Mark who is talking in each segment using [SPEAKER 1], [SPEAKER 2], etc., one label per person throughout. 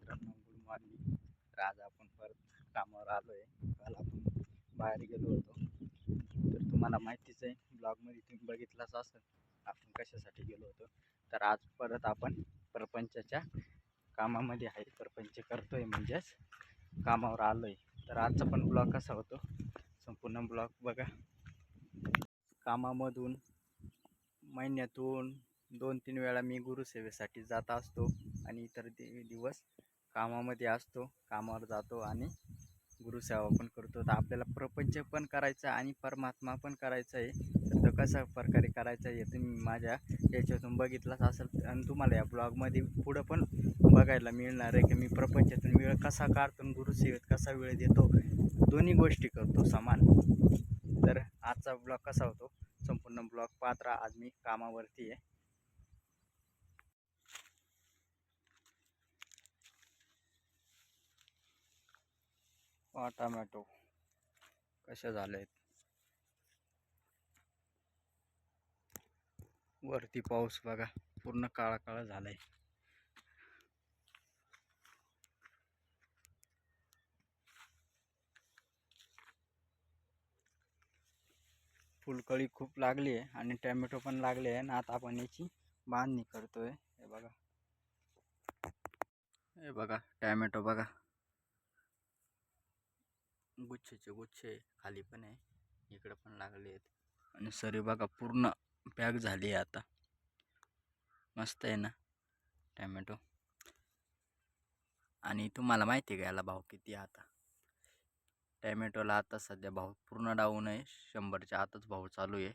[SPEAKER 1] मित्रांनो good morning तर आज आपण परत कामावर आलो आहे काल आपण बाहेर गेलो होतो. तर तुम्हाला माहितीच आहे ब्लॉगमध्ये तुम्ही बघितलंच असेल आपण कशासाठी गेलो होतो. तर आज परत आपण प्रपंचाच्या कामामध्ये आहे. परपंच करतोय म्हणजेच कामावर आलो आहे तर आजचा पण ब्लॉग कसा होतो? संपूर्ण ब्लॉग बघा. कामामधून महिन्यातून दोन तीन वेळा मी गुरुसेवेसाठी जात असतो आणि इतर दि दिवस कामामध्ये असतो कामावर जातो आणि गुरुसेवा पण करतो. तर आपल्याला प्रपंच पण करायचा आणि परमात्मा पण करायचा आहे. तर तो कशा प्रकारे करायचा आहे तुम्ही माझ्या याच्यातून बघितलाच असेल. आणि तुम्हाला या ब्लॉगमध्ये पुढं पण बघायला मिळणार आहे की मी प्रपंचातून वेळ कसा काढतो गुरुसेवेत कसा वेळ देतो. दोन्ही गोष्टी करतो समान. तर आजचा ब्लॉग कसा होतो? संपूर्ण ब्लॉग पात्र. आज मी कामावरती आहे. पहा टमॅटो. कशा झाले आहेत वरती पाऊस बघा पूर्ण काळा काळा झालाय. फुलकळी खूप लागली आहे आणि टॅमॅटो पण लागले आहे आणि आता आपण याची बांधणी करतोय. हे बघा. हे बघा टॅमॅटो बघा. गुच्छेचे गुच्छे खाली पण आहे इकडं पण लागले आहेत. आणि सरी बघा पूर्ण पॅक झाली आहे आता. मस्त आहे ना टॅमॅटो. आणि तुम्हाला माहिती आहे का याला भाव किती आहे आता? टॅमॅटोला आता सध्या भाव पूर्ण डाऊन आहे शंभरच्या आतच भाव चालू आहे.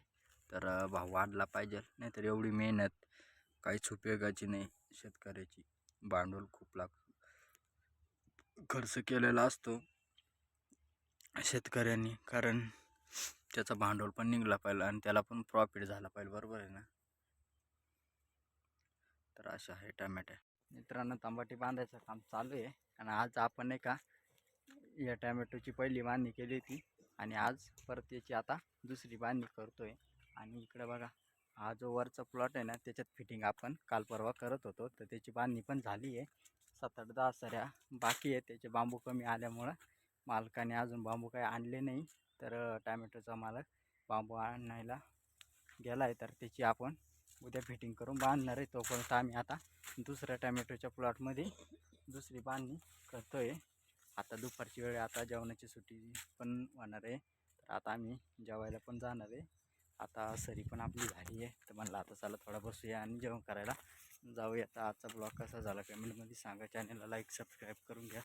[SPEAKER 1] तर भाव वाढला पाहिजे नाहीतर एवढी मेहनत काहीच उपयोगाची नाही शेतकऱ्याची. भांडवल खूप लाग खर्च केलेला असतो. शेतकऱ्यांनी कारण त्याचं भांडवल पण निघला पाहिजे आणि त्याला पण प्रॉफिट झाला पाहिजे बरोबर आहे ना? तर अशा आहे टॅमॅटो. मित्रांनो तंबाटी बांधायचं काम चालू आहे. आणि आज आपण नाही का या टॅमॅटोची पहिली बांधणी केली होती. आणि आज परत याची आता दुसरी बांधणी करतोय. आणि इकडं बघा हा जो वरचा प्लॉट आहे ना त्याच्यात फिटिंग आपण काल परवा करत होतो. तर त्याची बांधणी पण झाली आहे. सात आठ दहा सऱ्या बाकी आहे. त्याचे बांबू कमी आल्यामुळं मालकाने अजून बांबू काही आणले नाही. तर टॅमॅटोचा मालक बांबू आणायला गेला आहे तर त्याची आपण उद्या फिटिंग करून बांधणार आहे. तोपर्यंत आम्ही आता दुसऱ्या टॅमॅटोच्या प्लॉटमध्ये दुसरी बांधणी करतो आहे आता दुपारची वेळ आता जेवणाची सुट्टी पण होणार आहे. तर आता आम्ही जेवायला पण जाणार आहे. आता सरी पण आपली झाली आहे. तर म्हणलं आता चला थोडा बसूया आणि जेवण करायला जाऊया. आता आजचा ब्लॉग कसा झाला कमेंटमध्ये सांगा. चॅनलला लाईक सबस्क्राईब करून घ्या.